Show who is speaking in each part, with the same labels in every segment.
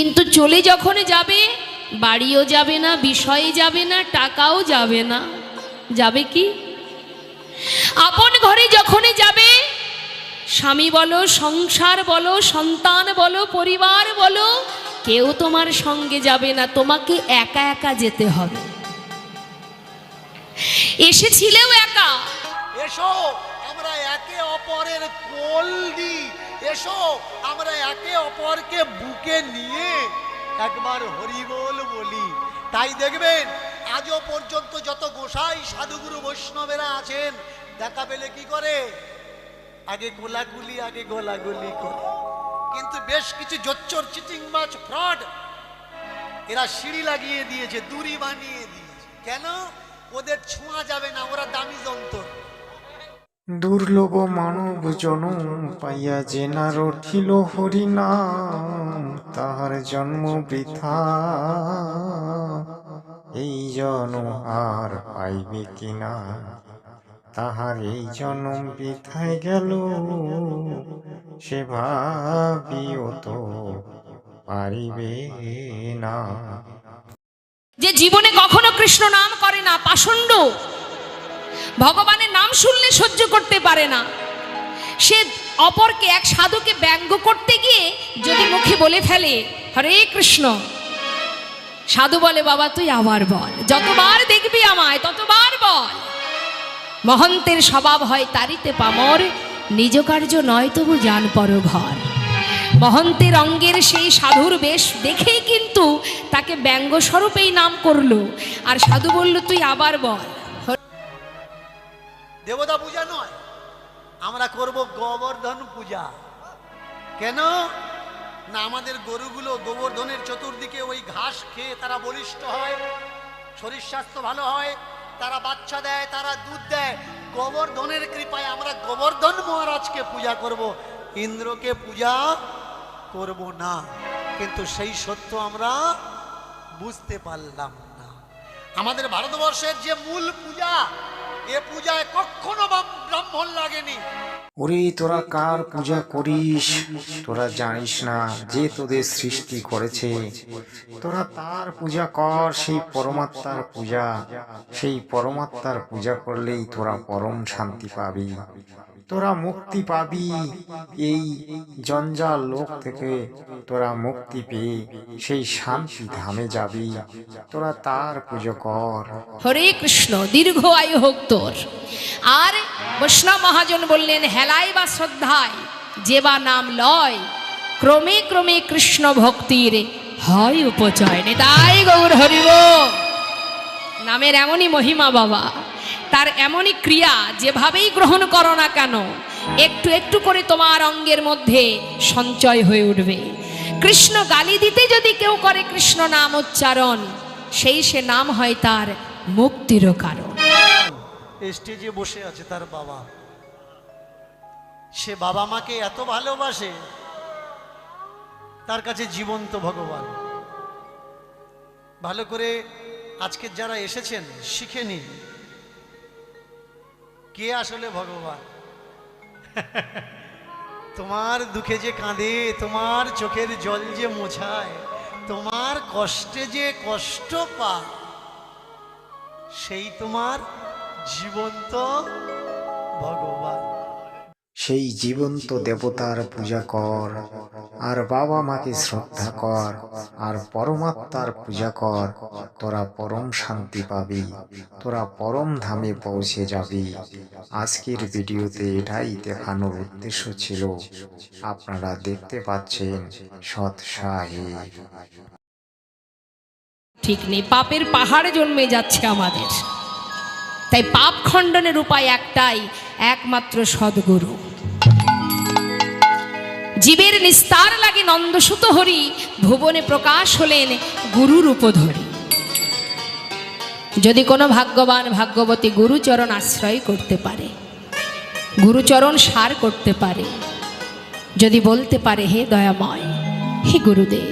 Speaker 1: কিন্তু চলে যখন যাবে, বাড়িও যাবে না, বিষয়ে যাবে না, টাকাও যাবে না। যাবে কি? আপন ঘরে যখনই যাবে, স্বামী বলো, সংসার বলো, সন্তান বলো, পরিবার বলো, কেউ তোমার সঙ্গে যাবে না, তোমাকে একা একা যেতে হবে। এসেছিলেও একা।
Speaker 2: এসো, আমরা একে অপরের কোল দিই এসো, আমরা একে অপরকে বুকে নিয়ে একবার হরিবোল বলি। তাই দেখবেন, আজও পর্যন্ত যত গোসাই সাধুগুরু বৈষ্ণবেরা আছেন, দেখা পেলে কি করে? আগে গোলাগুলি আগে গোলাগুলি করে। কিন্তু বেশ কিছু জোচ্চর চিটিং মাছ, ফ্রড, এরা সিঁড়ি লাগিয়ে দিয়েছে দূরি বানিয়ে দিয়েছে। কেন? ওদের ছোঁয়া যাবে না, ওরা দামি যন্ত্র।
Speaker 3: দুর্লভ মানব জনম পাইয়া না রঠিল হরিনাম, তাহার জন্ম বৃথা। এই জনম আর পাইবে কিনা? তাহার এই জনম বৃথায় গেল। সে ভাবিও তো পারিবে না।
Speaker 1: যে জীবনে কখনো কৃষ্ণ নাম করে না, পাষণ্ড। ভগবানের নাম শুনলে সহ্য করতে পারে না। সে অপরকে এক সাধুকে ব্যঙ্গ করতে গিয়ে যদি মুখে বলে ফেলে, হরে কৃষ্ণ। সাধু বলে, বাবা, তুই আবার বল। যতবার দেখবি আমায়, ততবার বল। মহন্তের স্বভাব হয় তারিতে পামর, নিজ কার্য নয় তবু যান পর ঘর মহন্তের অঙ্গের সেই সাধুর বেশ দেখেই কিন্তু তাকে ব্যঙ্গস্বরূপেই নাম করল। আর সাধু বলল, তুই আবার বল।
Speaker 2: দেবতা পূজা নয়, আমরা করব গোবর্ধন পূজা। কেন? না আমাদের গরুগুলো গোবর্ধনের চতুর্দিকে ওই ঘাস খেয়ে তারা বলিষ্ঠ হয়, শরীর স্বাস্থ্য ভালো হয়, তারা বাচ্চা দেয়, তারা দুধ দেয়। গোবর্ধনের কৃপায় আমরা গোবর্ধন মহারাজকে পূজা করব, ইন্দ্রকে পূজা করব না। কিন্তু সেই সত্য আমরা বুঝতে পারলাম না। আমাদের ভারতবর্ষের যে মূল পূজা এ পূজায় কখনো ব্রাহ্মণ লাগেনি।
Speaker 3: ওরে, তোরা কার পূজা করিস? তোরা জানিস না যে তোদের সৃষ্টি করেছে। তোরা তার পূজা কর, সেই পরমাত্মার পূজা। সেই পরমাত্মার পূজা করলেই তোরা পরম শান্তি পাবি। তোরা মুক্তি পাবি। এই জঞ্জাল লোক থেকে তোরা মুক্তি পেয়ে সেই শান্তি ধামে যাবি। তোরা তার পুজো কর।
Speaker 1: হরে কৃষ্ণ, দীর্ঘ আয়ু হোক তোর। আর বৈষ্ণব মহাজন বললেন হেলায় বা শ্রদ্ধায়, যে বা নাম লয়, ক্রমে ক্রমে কৃষ্ণ ভক্তির হয় উপচয়। নেতাই গৌর হরিব। নামের এমনই মহিমা বাবা। তার এমনই ক্রিয়া যেভাবেই গ্রহণ করো না কেন, একটু একটু করে তোমার অঙ্গের মধ্যে সঞ্চয় হয়ে উঠবে। কৃষ্ণ গালি দিতে যদি কেউ করে কৃষ্ণ নাম উচ্চারণ, সেই সে নাম হয় তার মুক্তিরও কারণ।
Speaker 2: স্টেজে বসে আছে তার বাবা। সে বাবা মাকে এত ভালোবাসে, তার কাছে জীবন্ত ভগবান। ভালো করে আজকে যারা এসেছেন, শিখে নিন। কে আসলে ভগবান? তোমার দুঃখে যে কাঁদে, তোমার চোখের জল যে মোছায়, তোমার কষ্টে যে কষ্ট পা সেই তোমার জীবন্ত ভগবান।
Speaker 3: সেই জীবন্ত দেবতার পূজা কর, আর বাবা মাকে শ্রদ্ধা কর, আর পরমাত্মার পূজা কর, তোরা পরম শান্তি পাবি, তোরা পরম ধামে পৌঁছে যাবি। আজকের ভিডিওতে এটাই দেখানোর উদ্দেশ্য ছিল। আপনারা দেখতে পাচ্ছেন সৎ সাহেব।
Speaker 1: ঠিক নেই, পাপের পাহাড় জন্মে যাচ্ছে আমাদের। তাই পাপ খণ্ডনের উপায় একটাই, একমাত্র সদ্গুরু। জীবের নিস্তার লাগে নন্দসুত হরি, ভুবনে প্রকাশ হলেন গুরুর উপধরি। যদি কোনো ভাগ্যবান ভাগ্যবতী গুরুচরণ আশ্রয় করতে পারে, গুরুচরণ সার করতে পারে, যদি বলতে পারে, হে দয়াময়, হে গুরুদেব,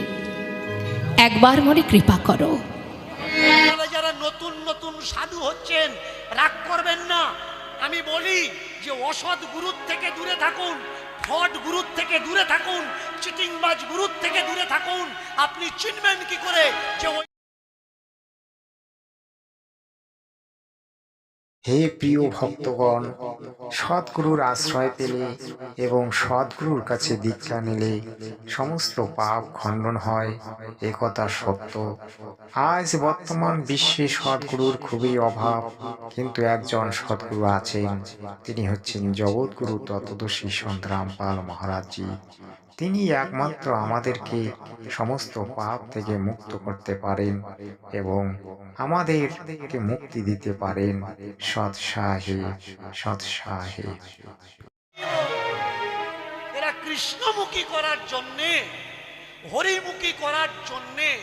Speaker 1: একবার মনে কৃপা করো।
Speaker 2: যারা নতুন নতুন সাধু হচ্ছেন রাগ করবেন না। আমি বলি যে অসৎ গুরুর থেকে দূরে থাকুন ফট গুরুর থেকে দূরে থাকুন, চিটিংবাজ গুরুর থেকে দূরে থাকুন। আপনি চিনবেন কি করে যে
Speaker 3: হে প্রিয় ভক্তগণ, সদ্গুরুর আশ্রয় পেলে এবং সদ্গুরুর কাছে দীক্ষা নিলে সমস্ত পাপ খণ্ডন হয় একথা সত্য। আজ বর্তমান বিশ্বে সদ্গুরুর খুবই অভাব, কিন্তু একজন সদ্গুরু আছেন, তিনি হচ্ছেন জগৎগুরু তত্ত্বদর্শী সন্ত রামপাল মহারাজজি। তিনি একমাত্র আমাদেরকে সমস্ত পাপ থেকে মুক্ত করতে পারেন এবং আমাদেরকে মুক্তি দিতে পারেন। সৎসাহে সৎসাহে
Speaker 2: এরা কৃষ্ণমুখী করার জন্যে, হরিমুখী করার জন্যে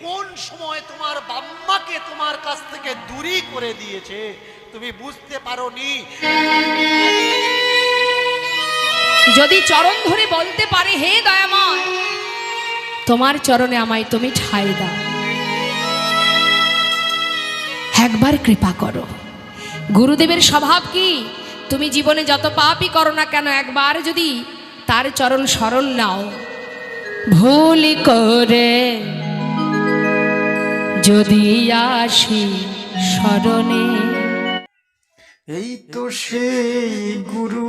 Speaker 2: কোন সময় তোমার বাম্মাকে তোমার কাছ থেকে দূরী করে দিয়েছে, তুমি বুঝতে পারোনি?
Speaker 1: যদি চরণ ধরে বলতে পারে, হে দয়াময়, তোমার চরণে আমায় তুমি ঠাই দাও। একবার কৃপা করো। গুরুদেবের স্বভাব কি? তুমি জীবনে যত পাপই করো না কেন, একবার যদি তার চরণ স্মরণ নাও। ভুল করে যদি আসি স্মরণে
Speaker 3: এই তো সেই গুরু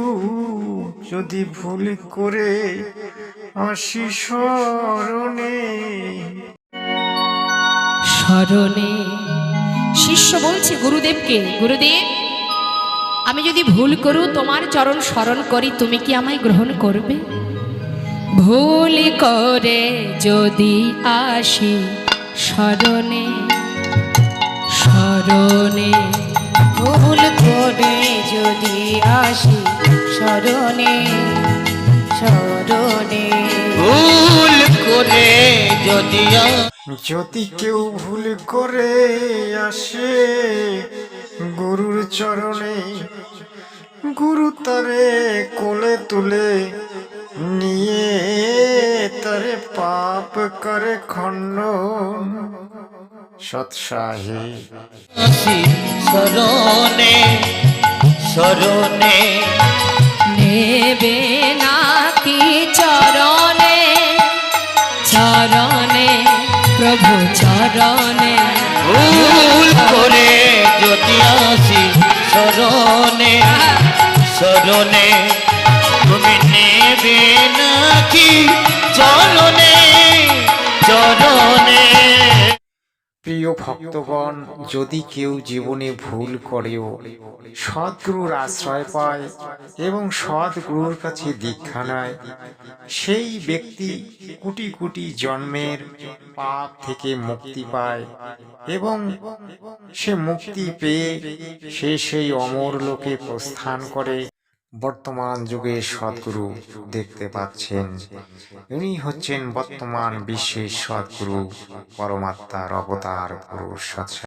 Speaker 3: যদি ভুল করে আসি স্মরণে।
Speaker 1: স্মরণে। শিষ্য বলছে, গুরুদেবকে, গুরুদেব, আমি যদি ভুল করু, তোমার চরণ স্মরণ করি, তুমি কি আমায় গ্রহণ করবে? ভুল করে যদি আসি স্মরণে স্মরণে
Speaker 4: ভুল করে যদি আসি স্মরণে স্মরণে। ভুল করে যদি
Speaker 3: যদি কেউ ভুল করে আসে গুরুর চরণে গুরু তারে কোলে তুলে নিয়ে তারে পাপ করে খণ্ড সৎসাহে।
Speaker 4: আসি স্মরণে স্মরণে
Speaker 1: নেবে নাকি চরণে? চরণে প্রভু চরণে।
Speaker 4: ভুল করে যদি আসি স্মরণে স্মরণে
Speaker 3: প্রিয় ভক্তগণ, যদি কেউ জীবনে ভুল করেও সদ্গুরুর আশ্রয় পায় এবং সদ্গুরুর কাছে দীক্ষা নেয়, সেই ব্যক্তি কোটি কোটি জন্মের পাপ থেকে মুক্তি পায় এবং সে মুক্তি পেয়ে সে সেই অমর লোকে প্রস্থান করে। বর্তমান যুগে সদ্গুরু দেখতে পাচ্ছেন। উনি হচ্ছেন বর্তমান বিশ্বের সদ্গুরু পরমাত্মার অবতার পুরুষ